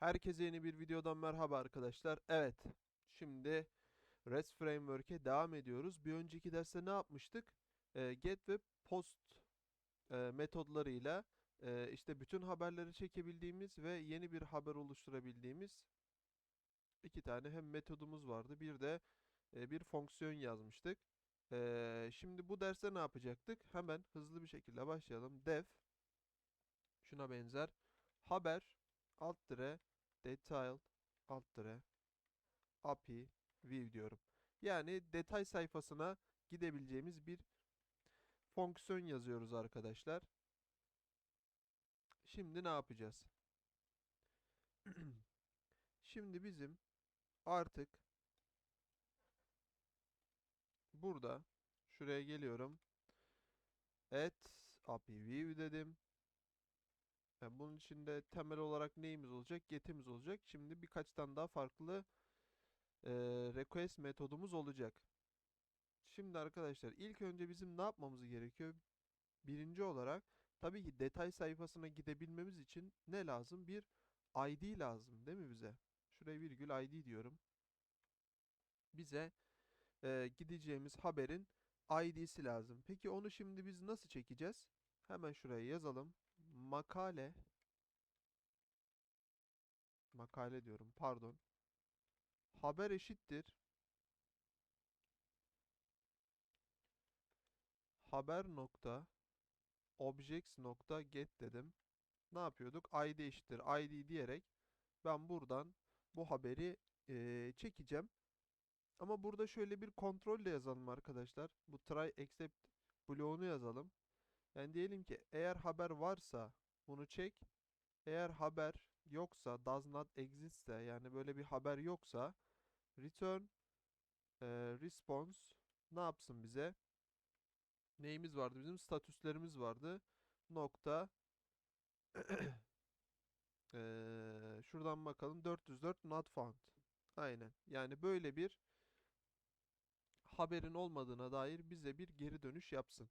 Herkese yeni bir videodan merhaba arkadaşlar. Evet, şimdi REST Framework'e devam ediyoruz. Bir önceki derste ne yapmıştık? Ee, get ve post e, metodlarıyla e, işte bütün haberleri çekebildiğimiz ve yeni bir haber oluşturabildiğimiz iki tane hem metodumuz vardı. Bir de e, bir fonksiyon yazmıştık. Ee, şimdi bu derste ne yapacaktık? Hemen hızlı bir şekilde başlayalım. Def şuna benzer haber alt dire detail alt dire API view diyorum. Yani detay sayfasına gidebileceğimiz bir fonksiyon yazıyoruz arkadaşlar. Şimdi ne yapacağız? Şimdi bizim artık burada şuraya geliyorum. Add API view dedim. Yani bunun içinde temel olarak neyimiz olacak? Get'imiz olacak. Şimdi birkaç tane daha farklı e, request metodumuz olacak. Şimdi arkadaşlar ilk önce bizim ne yapmamız gerekiyor? Birinci olarak tabii ki detay sayfasına gidebilmemiz için ne lazım? Bir ID lazım değil mi bize? Şuraya virgül ID diyorum. Bize e, gideceğimiz haberin ID'si lazım. Peki onu şimdi biz nasıl çekeceğiz? Hemen şuraya yazalım. Makale makale diyorum pardon. Haber eşittir. Haber nokta objects nokta get dedim. Ne yapıyorduk? ID eşittir ID diyerek ben buradan bu haberi eee, çekeceğim. Ama burada şöyle bir kontrol de yazalım arkadaşlar. Bu try except bloğunu yazalım. Yani diyelim ki eğer haber varsa bunu çek. Eğer haber yoksa does not exist yani böyle bir haber yoksa return e, response ne yapsın bize? Neyimiz vardı? Bizim statüslerimiz vardı. Nokta Eee, şuradan bakalım 404 not found. Aynen. Yani böyle bir haberin olmadığına dair bize bir geri dönüş yapsın.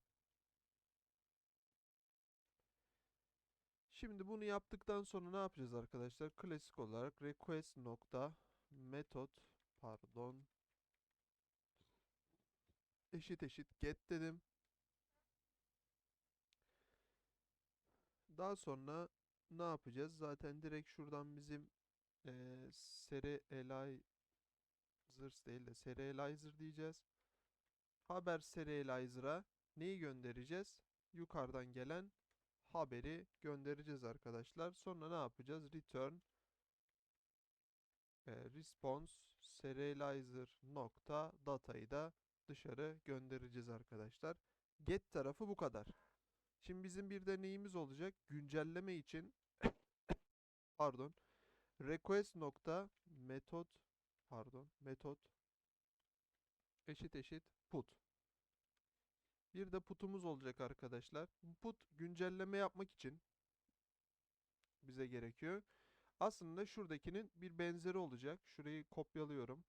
Şimdi bunu yaptıktan sonra ne yapacağız arkadaşlar? Klasik olarak request nokta method pardon eşit eşit get dedim. Daha sonra ne yapacağız? Zaten direkt şuradan bizim eee serializers değil de serializer diyeceğiz. Haber serializer'a neyi göndereceğiz? Yukarıdan gelen haberi göndereceğiz arkadaşlar. Sonra ne yapacağız? Return e, response serializer nokta datayı da dışarı göndereceğiz arkadaşlar. Get tarafı bu kadar. Şimdi bizim bir de neyimiz olacak? Güncelleme için pardon request nokta metot pardon metot eşit eşit put. Bir de putumuz olacak arkadaşlar. Put güncelleme yapmak için bize gerekiyor. Aslında şuradakinin bir benzeri olacak. Şurayı kopyalıyorum.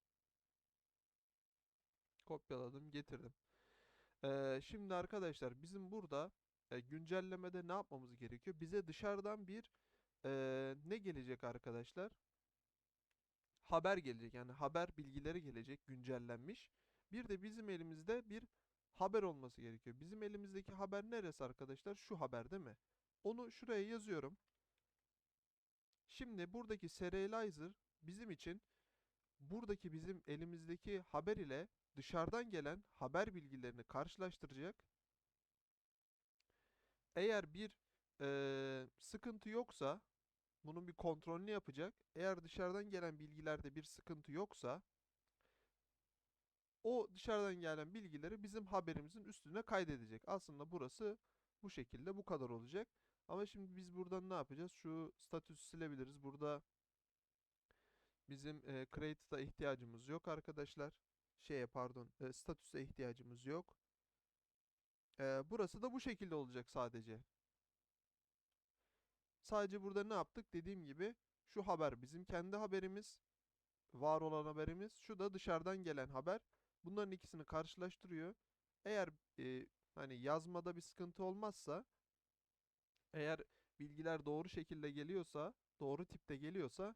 Kopyaladım, getirdim. Ee, şimdi arkadaşlar bizim burada e, güncellemede ne yapmamız gerekiyor? Bize dışarıdan bir e, ne gelecek arkadaşlar? Haber gelecek. Yani haber bilgileri gelecek güncellenmiş. Bir de bizim elimizde bir haber olması gerekiyor. Bizim elimizdeki haber neresi arkadaşlar? Şu haber değil mi? Onu şuraya yazıyorum. Şimdi buradaki serializer bizim için buradaki bizim elimizdeki haber ile dışarıdan gelen haber bilgilerini karşılaştıracak. Eğer bir eee, sıkıntı yoksa bunun bir kontrolünü yapacak. Eğer dışarıdan gelen bilgilerde bir sıkıntı yoksa o dışarıdan gelen bilgileri bizim haberimizin üstüne kaydedecek. Aslında burası bu şekilde bu kadar olacak. Ama şimdi biz buradan ne yapacağız? Şu statüsü silebiliriz. Burada bizim e, create'a ihtiyacımız yok arkadaşlar. Şeye pardon, e, statüse ihtiyacımız yok. E, burası da bu şekilde olacak sadece. Sadece burada ne yaptık? Dediğim gibi şu haber bizim kendi haberimiz. Var olan haberimiz. Şu da dışarıdan gelen haber. Bunların ikisini karşılaştırıyor. Eğer e, hani yazmada bir sıkıntı olmazsa eğer bilgiler doğru şekilde geliyorsa doğru tipte geliyorsa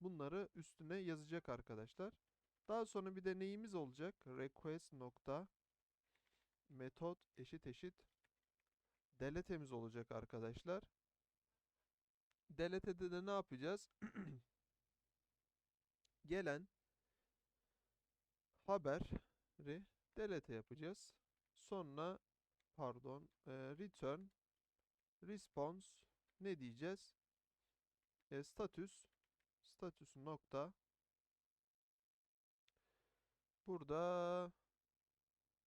bunları üstüne yazacak arkadaşlar. Daha sonra bir de neyimiz olacak? Request nokta metot eşit eşit delete'miz olacak arkadaşlar. Delete'de de ne yapacağız? Gelen haberi delete yapacağız. Sonra pardon e, return response ne diyeceğiz? E, status status nokta burada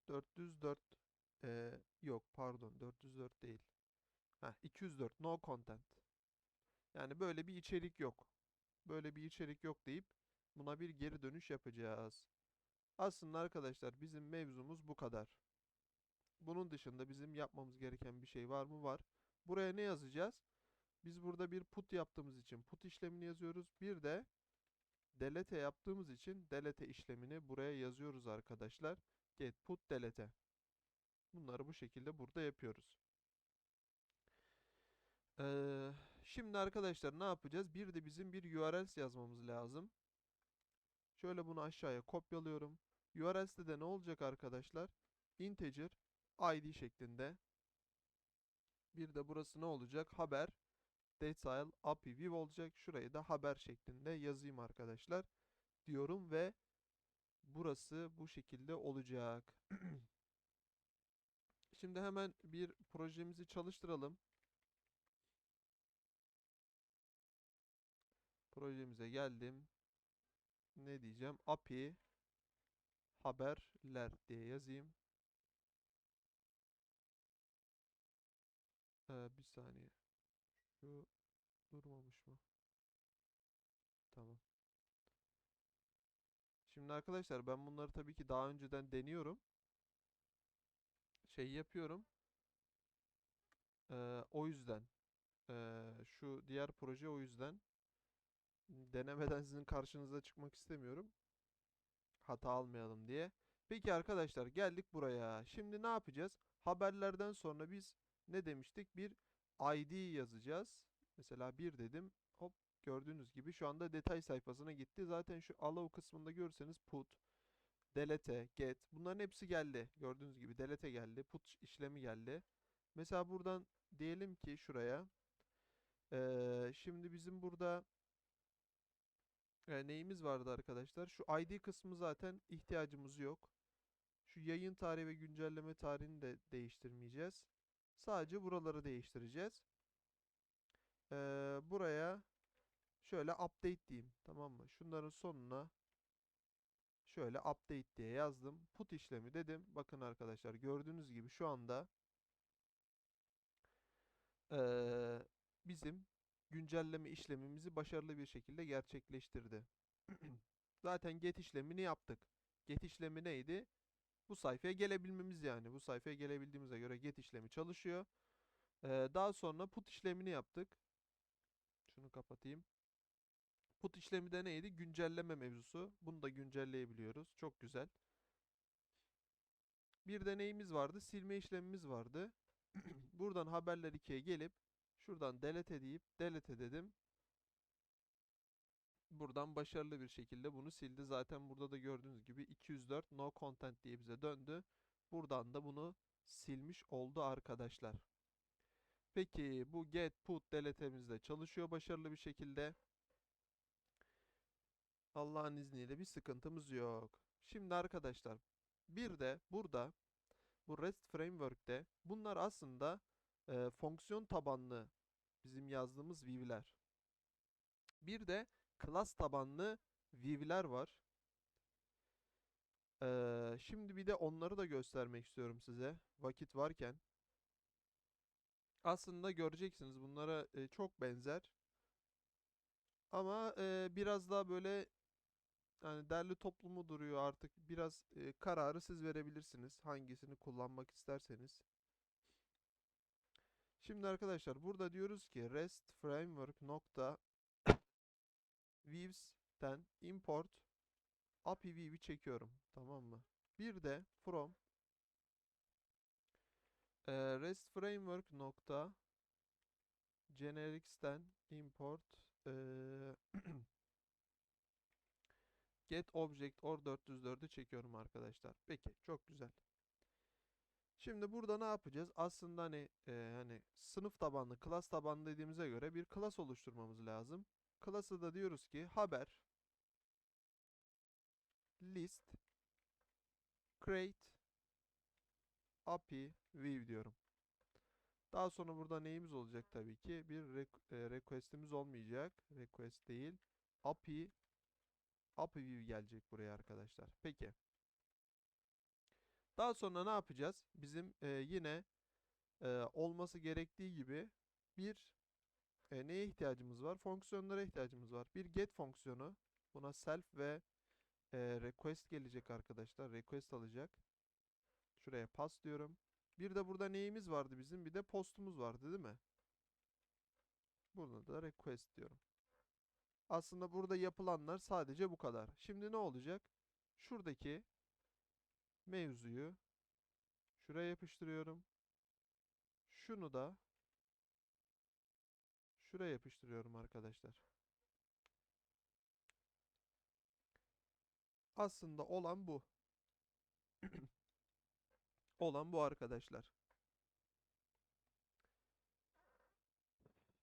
404 e, yok pardon 404 değil. Heh, 204 no content. Yani böyle bir içerik yok. Böyle bir içerik yok deyip buna bir geri dönüş yapacağız. Aslında arkadaşlar bizim mevzumuz bu kadar. Bunun dışında bizim yapmamız gereken bir şey var mı? Var. Buraya ne yazacağız? Biz burada bir put yaptığımız için put işlemini yazıyoruz. Bir de delete yaptığımız için delete işlemini buraya yazıyoruz arkadaşlar. Get put delete. Bunları bu şekilde burada yapıyoruz. Ee, şimdi arkadaşlar ne yapacağız? Bir de bizim bir URLs yazmamız lazım. Şöyle bunu aşağıya kopyalıyorum. URLs'te de ne olacak arkadaşlar? Integer id şeklinde. Bir de burası ne olacak? Haber detail API view olacak. Şurayı da haber şeklinde yazayım arkadaşlar. Diyorum ve burası bu şekilde olacak. Şimdi hemen bir projemizi çalıştıralım. Projemize geldim. Ne diyeceğim? API haberler diye yazayım. Ee, bir saniye. Şu durmamış mı? Tamam. Şimdi arkadaşlar ben bunları tabii ki daha önceden deniyorum. Şey yapıyorum. Ee, o yüzden. Ee, şu diğer proje o yüzden. Denemeden sizin karşınıza çıkmak istemiyorum. Hata almayalım diye. Peki arkadaşlar geldik buraya. Şimdi ne yapacağız? Haberlerden sonra biz ne demiştik? Bir ID yazacağız. Mesela bir dedim. Hop gördüğünüz gibi şu anda detay sayfasına gitti. Zaten şu allow kısmında görseniz put, delete, get bunların hepsi geldi. Gördüğünüz gibi delete geldi. Put işlemi geldi. Mesela buradan diyelim ki şuraya. Ee, şimdi bizim burada e, neyimiz vardı arkadaşlar? Şu ID kısmı zaten ihtiyacımız yok. Şu yayın tarihi ve güncelleme tarihini de değiştirmeyeceğiz. Sadece buraları değiştireceğiz. Ee, buraya şöyle update diyeyim. Tamam mı? Şunların sonuna şöyle update diye yazdım. Put işlemi dedim. Bakın arkadaşlar gördüğünüz gibi şu anda ee, bizim güncelleme işlemimizi başarılı bir şekilde gerçekleştirdi. Zaten get işlemini yaptık. Get işlemi neydi? Bu sayfaya gelebilmemiz yani. Bu sayfaya gelebildiğimize göre get işlemi çalışıyor. Ee, daha sonra put işlemini yaptık. Şunu kapatayım. Put işlemi de neydi? Güncelleme mevzusu. Bunu da güncelleyebiliyoruz. Çok güzel. Bir de neyimiz vardı? Silme işlemimiz vardı. Buradan haberler 2'ye gelip şuradan delete deyip delete dedim. Buradan başarılı bir şekilde bunu sildi. Zaten burada da gördüğünüz gibi 204 no content diye bize döndü. Buradan da bunu silmiş oldu arkadaşlar. Peki bu get put delete'miz de çalışıyor başarılı bir şekilde. Allah'ın izniyle bir sıkıntımız yok. Şimdi arkadaşlar bir de burada bu REST framework'te bunlar aslında e, fonksiyon tabanlı bizim yazdığımız view'ler. Bir de class tabanlı view'ler var. Ee, şimdi bir de onları da göstermek istiyorum size vakit varken. Aslında göreceksiniz bunlara e, çok benzer. Ama e, biraz daha böyle yani derli toplumu duruyor artık. Biraz e, kararı siz verebilirsiniz. Hangisini kullanmak isterseniz. Şimdi arkadaşlar burada diyoruz ki REST framework nokta views'ten import API view'i çekiyorum. Tamam mı? Bir de from e, REST framework nokta generics'ten import eee, get object or 404'ü çekiyorum arkadaşlar. Peki çok güzel. Şimdi burada ne yapacağız? Aslında hani eee, hani sınıf tabanlı, class tabanlı dediğimize göre bir class oluşturmamız lazım. Class'a da diyoruz ki haber list create API view diyorum. Daha sonra burada neyimiz olacak tabii ki? Bir req- e, request'imiz olmayacak. Request değil. API API view gelecek buraya arkadaşlar. Peki. Daha sonra ne yapacağız? Bizim e, yine e, olması gerektiği gibi bir e, neye ihtiyacımız var? Fonksiyonlara ihtiyacımız var. Bir get fonksiyonu. Buna self ve e, request gelecek arkadaşlar. Request alacak. Şuraya pass diyorum. Bir de burada neyimiz vardı bizim? Bir de postumuz vardı değil mi? Burada da request diyorum. Aslında burada yapılanlar sadece bu kadar. Şimdi ne olacak? Şuradaki mevzuyu şuraya yapıştırıyorum. Şunu da şuraya yapıştırıyorum arkadaşlar. Aslında olan bu. Olan bu arkadaşlar.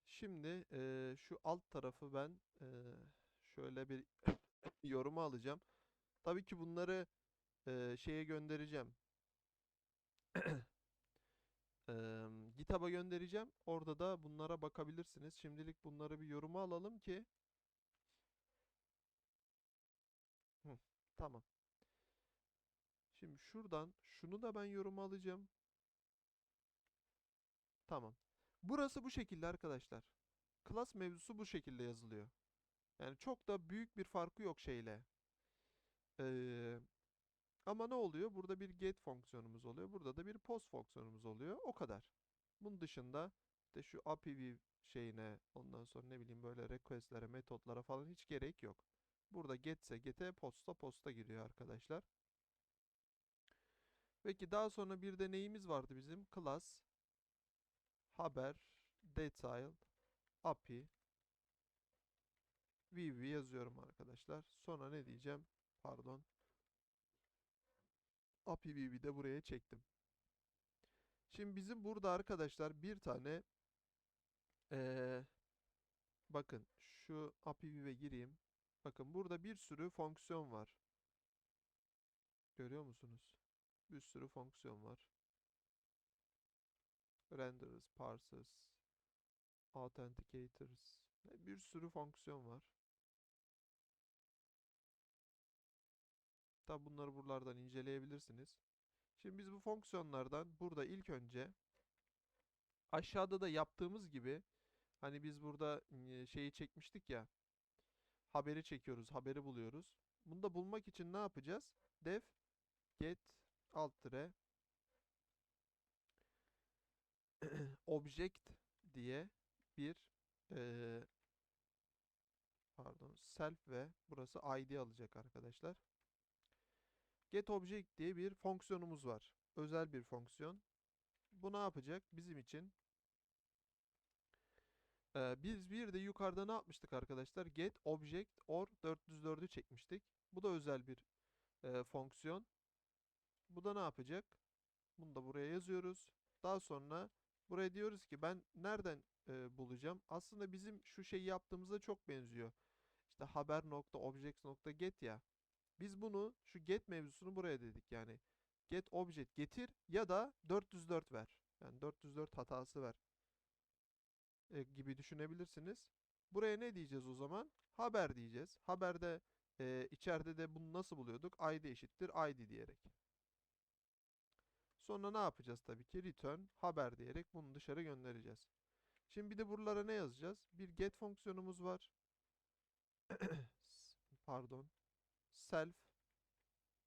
Şimdi eee, şu alt tarafı ben eee, şöyle bir yoruma alacağım. Tabii ki bunları eee, şeye göndereceğim. Eee, GitHub'a göndereceğim. Orada da bunlara bakabilirsiniz. Şimdilik bunları bir yoruma alalım ki. Hı, tamam. Şimdi şuradan şunu da ben yoruma alacağım. Tamam. Burası bu şekilde arkadaşlar. Class mevzusu bu şekilde yazılıyor. Yani çok da büyük bir farkı yok şeyle. Ee, ama ne oluyor? Burada bir get fonksiyonumuz oluyor. Burada da bir post fonksiyonumuz oluyor. O kadar. Bunun dışında işte şu API şeyine ondan sonra ne bileyim böyle requestlere, metotlara falan hiç gerek yok. Burada get'se get'e, post'a post'a giriyor arkadaşlar. Peki daha sonra bir de neyimiz vardı bizim? Class, haber, detail, API, view yazıyorum arkadaşlar. Sonra ne diyeceğim? Pardon. View'i de buraya çektim. Şimdi bizim burada arkadaşlar bir tane eee, bakın şu view'e gireyim. Bakın burada bir sürü fonksiyon var. Görüyor musunuz? Bir sürü fonksiyon var. Renderers, parsers, authenticators. Bir sürü fonksiyon var. Tabi bunları buralardan inceleyebilirsiniz. Şimdi biz bu fonksiyonlardan burada ilk önce aşağıda da yaptığımız gibi hani biz burada e, şeyi çekmiştik ya haberi çekiyoruz, haberi buluyoruz. Bunu da bulmak için ne yapacağız? Def get alt tire object diye bir eee, pardon self ve burası id alacak arkadaşlar. Get object diye bir fonksiyonumuz var. Özel bir fonksiyon. Bu ne yapacak? Bizim için eee, biz bir de yukarıda ne yapmıştık arkadaşlar? Get object or 404'ü çekmiştik. Bu da özel bir eee, fonksiyon. Bu da ne yapacak? Bunu da buraya yazıyoruz. Daha sonra buraya diyoruz ki ben nereden e, bulacağım? Aslında bizim şu şeyi yaptığımızda çok benziyor. İşte haber.objects.get ya. Biz bunu şu get mevzusunu buraya dedik. Yani get object getir ya da 404 ver. Yani 404 hatası ver e, gibi düşünebilirsiniz. Buraya ne diyeceğiz o zaman? Haber diyeceğiz. Haberde e, içeride de bunu nasıl buluyorduk? id eşittir id diyerek. Sonra ne yapacağız tabii ki? Return haber diyerek bunu dışarı göndereceğiz. Şimdi bir de buralara ne yazacağız? Bir get fonksiyonumuz var. Pardon. Self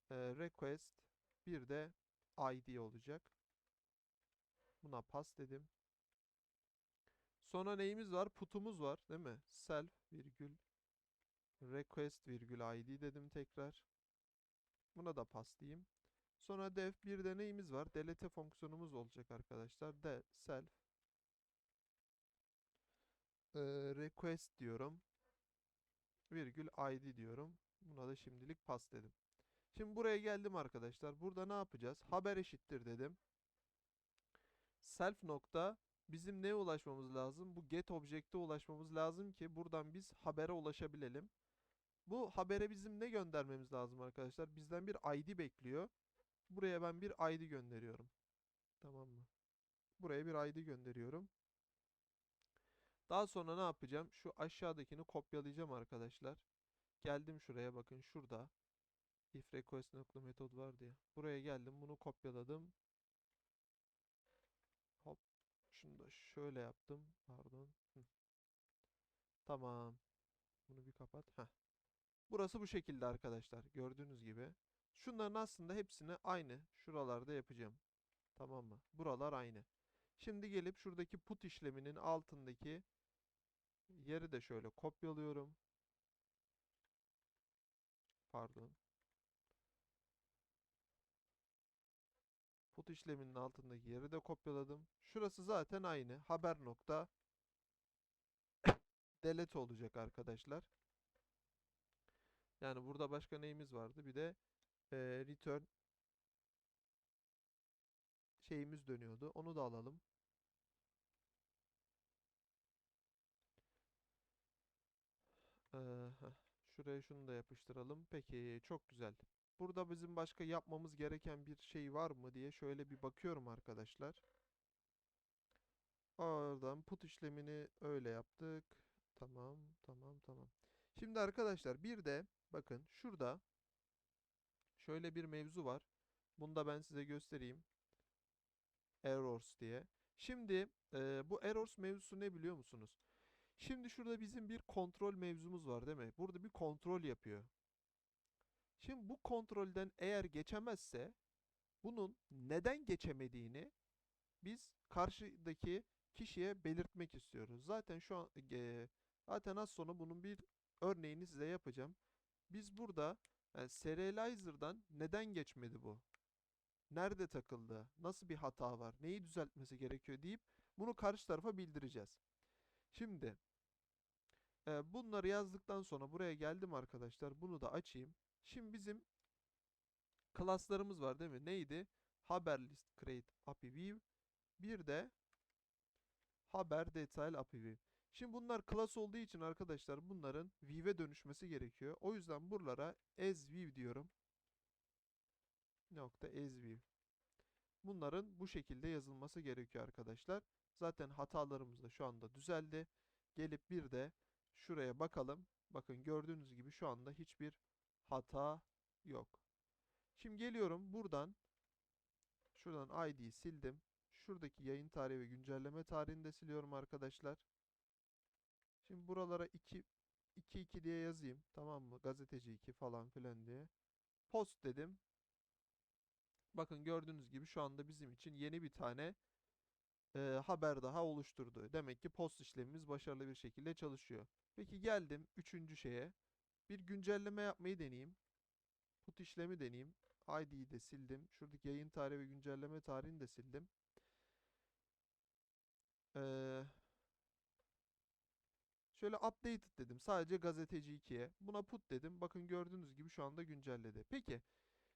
e, request bir de id olacak. Buna pass dedim. Sonra neyimiz var? Put'umuz var, değil mi? Self virgül request virgül id dedim tekrar. Buna da pass diyeyim. Sonra def bir de neyimiz var? Delete fonksiyonumuz olacak arkadaşlar. De self e, request diyorum. Virgül id diyorum. Buna da şimdilik pas dedim. Şimdi buraya geldim arkadaşlar. Burada ne yapacağız? Haber eşittir dedim. Self nokta bizim neye ulaşmamız lazım? Bu get object'e ulaşmamız lazım ki buradan biz habere ulaşabilelim. Bu habere bizim ne göndermemiz lazım arkadaşlar? Bizden bir ID bekliyor. Buraya ben bir ID gönderiyorum. Tamam mı? Buraya bir ID gönderiyorum. Daha sonra ne yapacağım? Şu aşağıdakini kopyalayacağım arkadaşlar. Geldim şuraya bakın şurada. If request nokta metod var diye. Buraya geldim bunu kopyaladım. Hop. Şunu da şöyle yaptım. Pardon. Tamam. Bunu bir kapat. Heh. Burası bu şekilde arkadaşlar. Gördüğünüz gibi. Şunların aslında hepsini aynı. Şuralarda yapacağım. Tamam mı? Buralar aynı. Şimdi gelip şuradaki put işleminin altındaki yeri de şöyle kopyalıyorum. Pardon. Put işleminin altındaki yeri de kopyaladım. Şurası zaten aynı. Haber nokta delete olacak arkadaşlar. Yani burada başka neyimiz vardı? Bir de eee, return şeyimiz dönüyordu. Onu da alalım. Heh, şuraya şunu da yapıştıralım. Peki, çok güzel. Burada bizim başka yapmamız gereken bir şey var mı diye şöyle bir bakıyorum arkadaşlar. Oradan put işlemini öyle yaptık. Tamam, tamam, tamam. Şimdi arkadaşlar bir de bakın şurada şöyle bir mevzu var. Bunu da ben size göstereyim. Errors diye. Şimdi e, bu errors mevzusu ne biliyor musunuz? Şimdi şurada bizim bir kontrol mevzumuz var değil mi? Burada bir kontrol yapıyor. Şimdi bu kontrolden eğer geçemezse bunun neden geçemediğini biz karşıdaki kişiye belirtmek istiyoruz. Zaten şu an e, zaten az sonra bunun bir örneğini size yapacağım. Biz burada yani serializer'dan neden geçmedi bu? Nerede takıldı? Nasıl bir hata var? Neyi düzeltmesi gerekiyor deyip bunu karşı tarafa bildireceğiz. Şimdi e, bunları yazdıktan sonra buraya geldim arkadaşlar. Bunu da açayım. Şimdi bizim klaslarımız var değil mi? Neydi? Haber list create API view. Bir de haber detail API view. Şimdi bunlar class olduğu için arkadaşlar bunların view'e dönüşmesi gerekiyor. O yüzden buralara as view diyorum. Nokta as view. Bunların bu şekilde yazılması gerekiyor arkadaşlar. Zaten hatalarımız da şu anda düzeldi. Gelip bir de şuraya bakalım. Bakın gördüğünüz gibi şu anda hiçbir hata yok. Şimdi geliyorum buradan şuradan ID'yi sildim. Şuradaki yayın tarihi ve güncelleme tarihini de siliyorum arkadaşlar. Şimdi buralara 2 2 2 diye yazayım. Tamam mı? Gazeteci 2 falan filan diye. Post dedim. Bakın gördüğünüz gibi şu anda bizim için yeni bir tane e, haber daha oluşturdu. Demek ki post işlemimiz başarılı bir şekilde çalışıyor. Peki geldim üçüncü şeye. Bir güncelleme yapmayı deneyeyim. Put işlemi deneyeyim. ID'yi de sildim. Şuradaki yayın tarihi ve güncelleme tarihini de sildim. Ee, şöyle updated dedim. Sadece gazeteci 2'ye. Buna put dedim. Bakın gördüğünüz gibi şu anda güncelledi. Peki.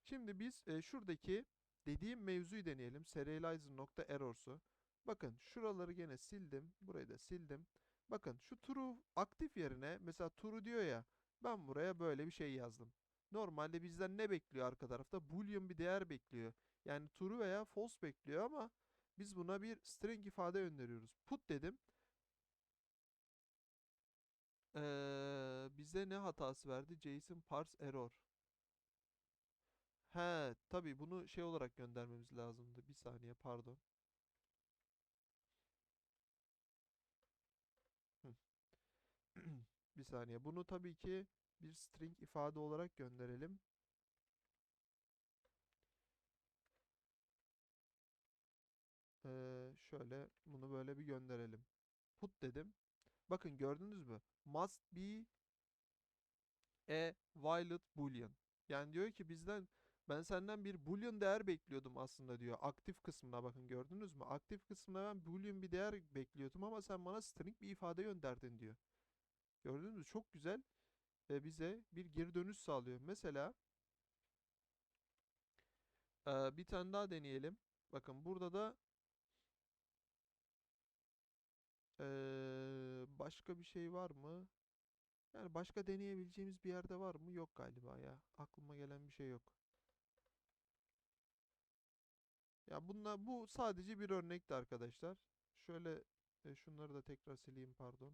Şimdi biz e, şuradaki dediğim mevzuyu deneyelim. Serializer.errors'u. Bakın şuraları gene sildim. Burayı da sildim. Bakın şu true aktif yerine mesela true diyor ya. Ben buraya böyle bir şey yazdım. Normalde bizden ne bekliyor arka tarafta? Boolean bir değer bekliyor. Yani true veya false bekliyor ama biz buna bir string ifade gönderiyoruz. Put dedim. Ee, bize ne hatası verdi? JSON parse error. He, tabii bunu şey olarak göndermemiz lazımdı. Bir saniye, pardon. Hı. Bir saniye. Bunu tabii ki bir string ifade olarak gönderelim. Ee, şöyle bunu böyle bir gönderelim. Put dedim. Bakın gördünüz mü? Must be a valid boolean. Yani diyor ki bizden Ben senden bir boolean değer bekliyordum aslında diyor. Aktif kısmına bakın gördünüz mü? Aktif kısmına ben boolean bir değer bekliyordum ama sen bana string bir ifade gönderdin diyor. Gördünüz mü? Çok güzel e, bize bir geri dönüş sağlıyor. Mesela e, bir tane daha deneyelim. Bakın burada da e, başka bir şey var mı? Yani başka deneyebileceğimiz bir yerde var mı? Yok galiba ya. Aklıma gelen bir şey yok. Ya bunlar bu sadece bir örnekti arkadaşlar. Şöyle e, şunları da tekrar sileyim pardon.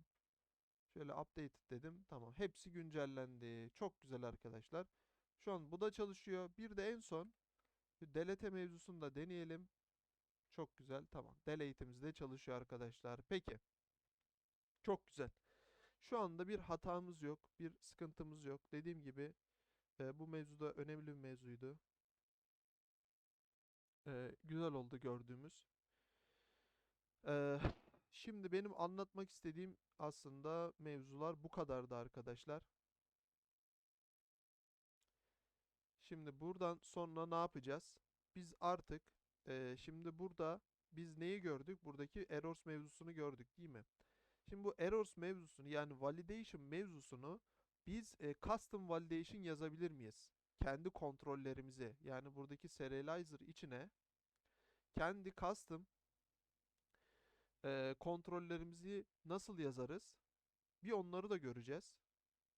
Şöyle update dedim. Tamam. Hepsi güncellendi. Çok güzel arkadaşlar. Şu an bu da çalışıyor. Bir de en son delete mevzusunu da deneyelim. Çok güzel. Tamam. Delete'imiz de çalışıyor arkadaşlar. Peki. Çok güzel. Şu anda bir hatamız yok. Bir sıkıntımız yok. Dediğim gibi e, bu mevzuda önemli bir mevzuydu. E, güzel oldu gördüğümüz. E, şimdi benim anlatmak istediğim aslında mevzular bu kadardı arkadaşlar. Şimdi buradan sonra ne yapacağız? Biz artık e, şimdi burada biz neyi gördük? Buradaki errors mevzusunu gördük değil mi? Şimdi bu errors mevzusunu yani validation mevzusunu biz e, custom validation yazabilir miyiz? Kendi kontrollerimizi yani buradaki serializer içine kendi custom e, kontrollerimizi nasıl yazarız? Bir onları da göreceğiz.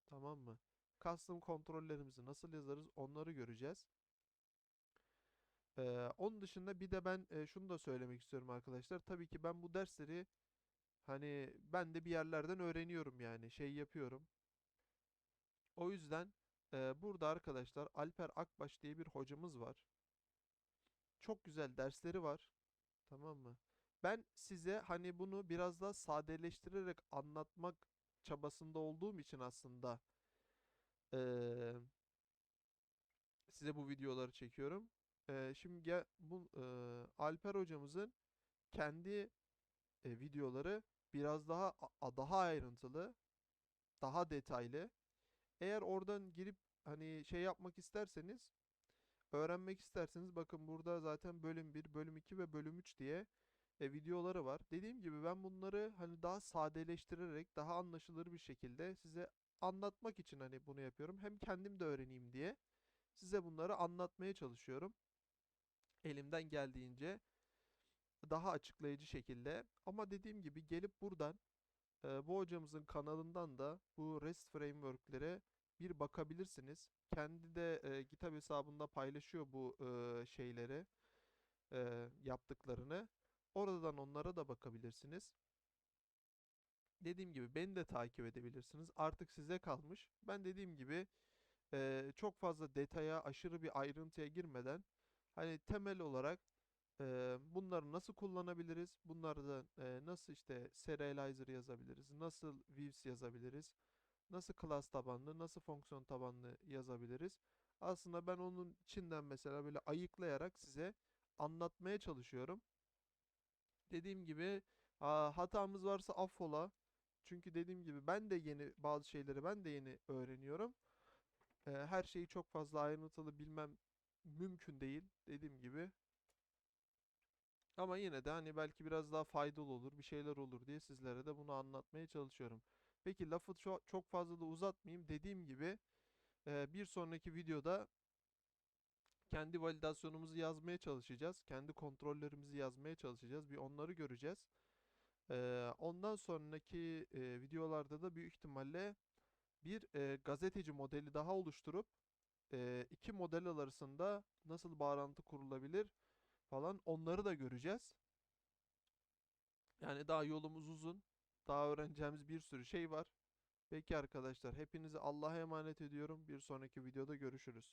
Tamam mı? Custom kontrollerimizi nasıl yazarız onları göreceğiz. Ee, onun dışında bir de ben e, şunu da söylemek istiyorum arkadaşlar. Tabii ki ben bu dersleri hani ben de bir yerlerden öğreniyorum yani şey yapıyorum. O yüzden e, burada arkadaşlar Alper Akbaş diye bir hocamız var. Çok güzel dersleri var. Tamam mı? Ben size hani bunu biraz daha sadeleştirerek anlatmak çabasında olduğum için aslında eee, size bu videoları çekiyorum. Eee, şimdi bu eee, Alper hocamızın kendi e, videoları biraz daha a- daha ayrıntılı, daha detaylı. Eğer oradan girip hani şey yapmak isterseniz, öğrenmek isterseniz bakın burada zaten bölüm 1, bölüm 2 ve bölüm 3 diye e, videoları var. Dediğim gibi ben bunları hani daha sadeleştirerek, daha anlaşılır bir şekilde size anlatmak için hani bunu yapıyorum. Hem kendim de öğreneyim diye size bunları anlatmaya çalışıyorum. Elimden geldiğince daha açıklayıcı şekilde. Ama dediğim gibi gelip buradan e, bu hocamızın kanalından da bu REST framework'lere bir bakabilirsiniz. Kendi de e, GitHub hesabında paylaşıyor bu e, şeyleri, e, yaptıklarını. Oradan onlara da bakabilirsiniz. Dediğim gibi beni de takip edebilirsiniz. Artık size kalmış. Ben dediğim gibi çok fazla detaya, aşırı bir ayrıntıya girmeden hani temel olarak bunları nasıl kullanabiliriz? Bunlardan e, nasıl işte serializer yazabiliriz? Nasıl views yazabiliriz? Nasıl class tabanlı, nasıl fonksiyon tabanlı yazabiliriz? Aslında ben onun içinden mesela böyle ayıklayarak size anlatmaya çalışıyorum. Dediğim gibi hatamız varsa affola. Çünkü dediğim gibi ben de yeni bazı şeyleri ben de yeni öğreniyorum. E, her şeyi çok fazla ayrıntılı bilmem mümkün değil dediğim gibi. Ama yine de hani belki biraz daha faydalı olur, bir şeyler olur diye sizlere de bunu anlatmaya çalışıyorum. Peki lafı ço- çok fazla da uzatmayayım. Dediğim gibi e, bir sonraki videoda kendi validasyonumuzu yazmaya çalışacağız. Kendi kontrollerimizi yazmaya çalışacağız. Bir onları göreceğiz. Ondan sonraki videolarda da büyük ihtimalle bir gazeteci modeli daha oluşturup iki model arasında nasıl bağlantı kurulabilir falan onları da göreceğiz. Yani daha yolumuz uzun. Daha öğreneceğimiz bir sürü şey var. Peki arkadaşlar hepinizi Allah'a emanet ediyorum. Bir sonraki videoda görüşürüz.